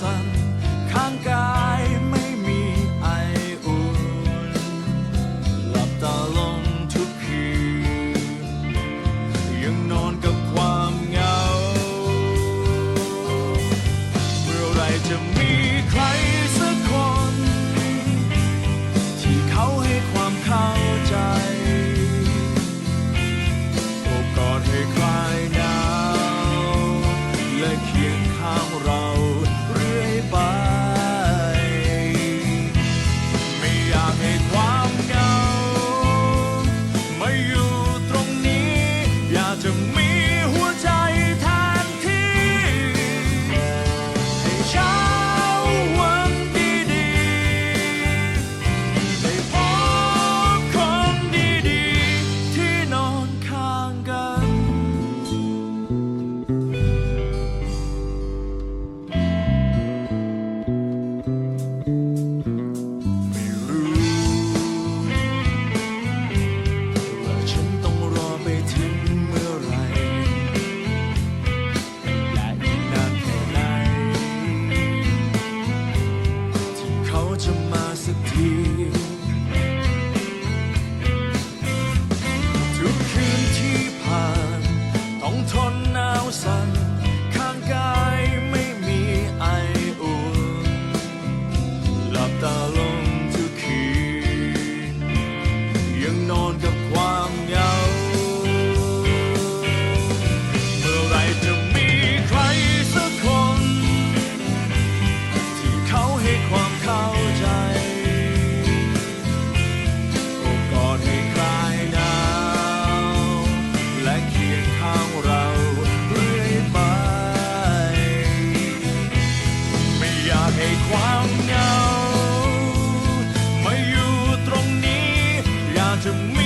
sun. much of my to me.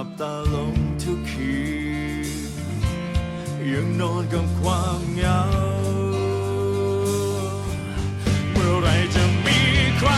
ับตาลงทุกคืนยังนอนกับความเหงา เมื่อไรจะมีใคร